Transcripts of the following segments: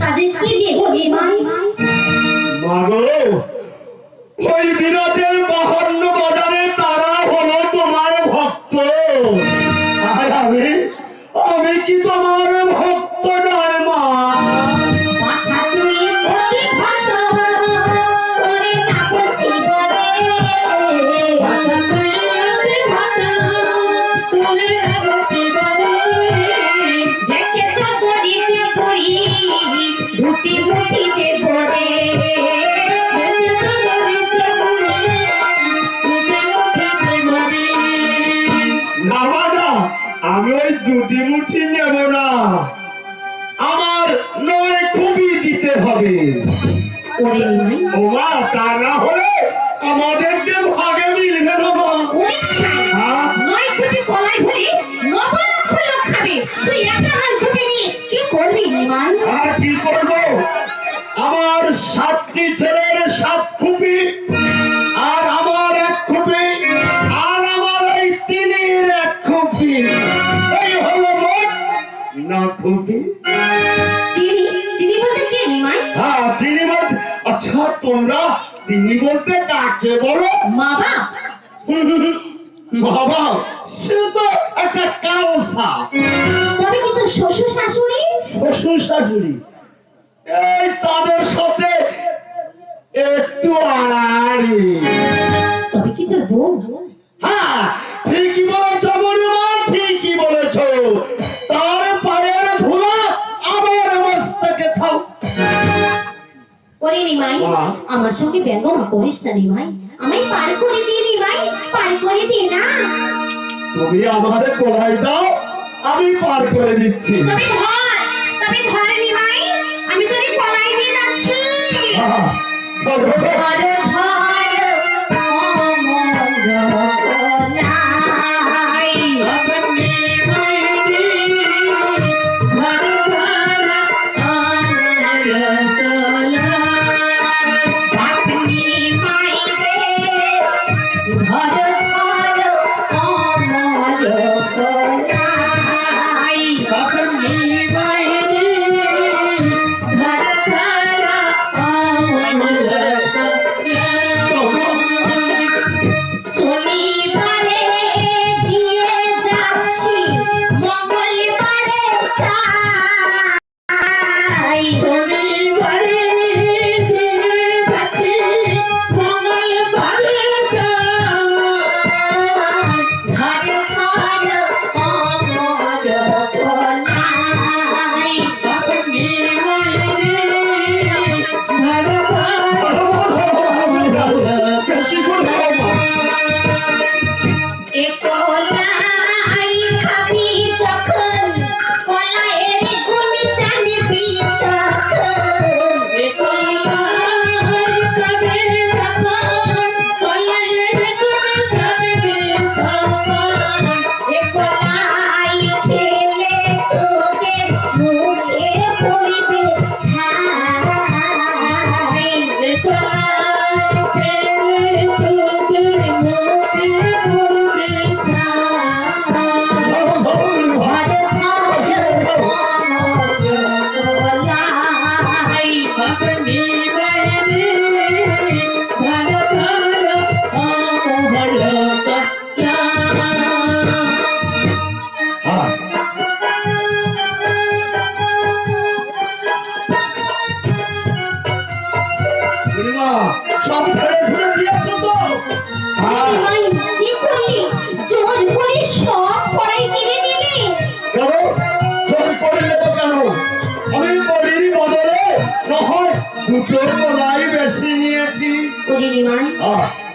তাদেরকে দেব নিমাই মাগো ওই বিরাটের বাহান্ন বাজারে তারা হলো তোমার ভক্ত। আর আমি আমি কি তোমার ভক্ত নয় মা? বাছা ওমা তা না হলে আমাদের যে ভাগে মিলবে না মা হ্যাঁ? নয় কোটি কলাই হলে নব লক্ষ লোক খাবে। তুই একা নয় কোটি নিয়ে কি করবি নিমাই আর কি করব? আমার সাতটি ছেলের সাত খুপি আর আমার এক খুপি আর আমার ওই তিনের এক খুপি। এই হলো মোট না খুপি? আচ্ছা তোমরা তিনি বলতে কাকে বলো বাবা। বাবা সে তো একটা কালসা। তবে কিন্তু শ্বশুর শাশুড়ি? শ্বশুর শাশুড়ি। সঙ্গে করিস না নিমাই। আমায় পার করে দিয়ে নিমাই পার করে দিয়ে না। তুমি আমাদের কোলাই দাও আমি পার করে দিচ্ছি। তুমি ধর তুমি ধর নিমাই আমি তোরে কোলাই দিয়ে যাচ্ছি।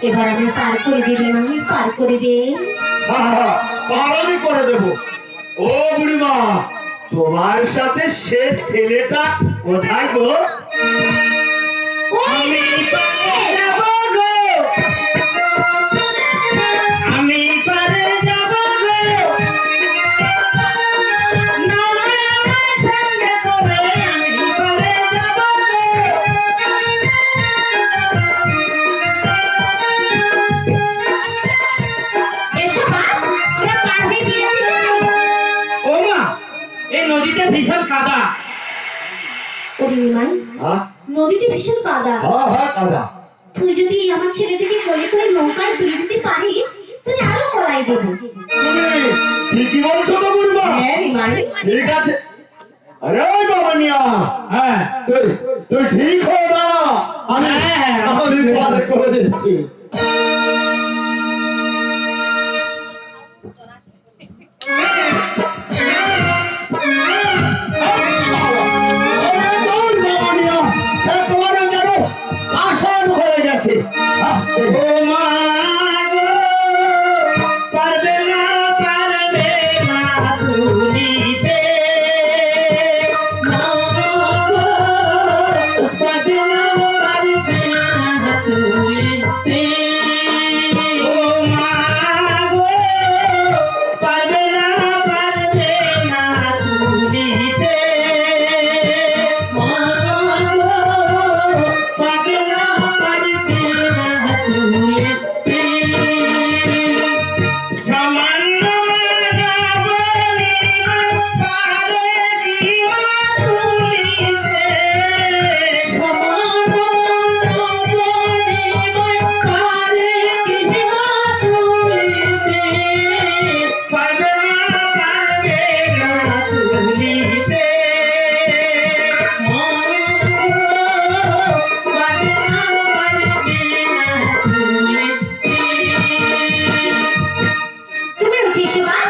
এবার আমি পার করে দিবি আমি পার করে দে পার আমি করে দেব। ও বুড়িমা তোমার সাথে সে ছেলেটা কোথায় গো? আমি যাব বিশাল কাদা হ্যাঁ হ্যাঁ কাদা তুই যদি আমার ছেলেটিকে কোলে করে নৌকায় তুলে দিতে পারিস তুই আরও কলাই দেব। ঠিকই বলছো তো বুড়িমা। হ্যাঁ রিমালি ঠিক আছে। আরে বাবা নিয়া হ্যাঁ তুই তুই ঠিক হয়ে দাঁড়া। আমি হ্যাঁ, হ্যাঁ আমি হ্যাঁ। করে দিচ্ছি। you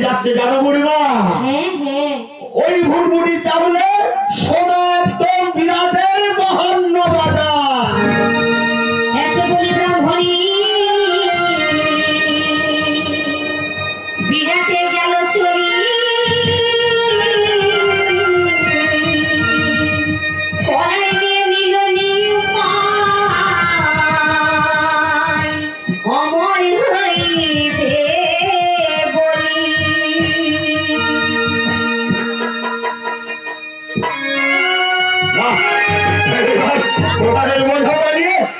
যাচ্ছে জানো বুড়িমা? হ্যাঁ, হ্যাঁ। ওই ভুরভুরি চাবলে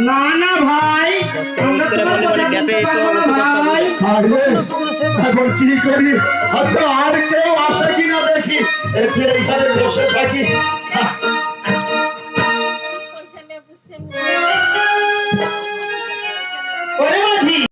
না না ভাই। আমরা তোমার কথা বলতে পারব না ভাই এখন কি করি? আচ্ছা আর কেউ আসে কিনা দেখি? এখানে বসে থাকি।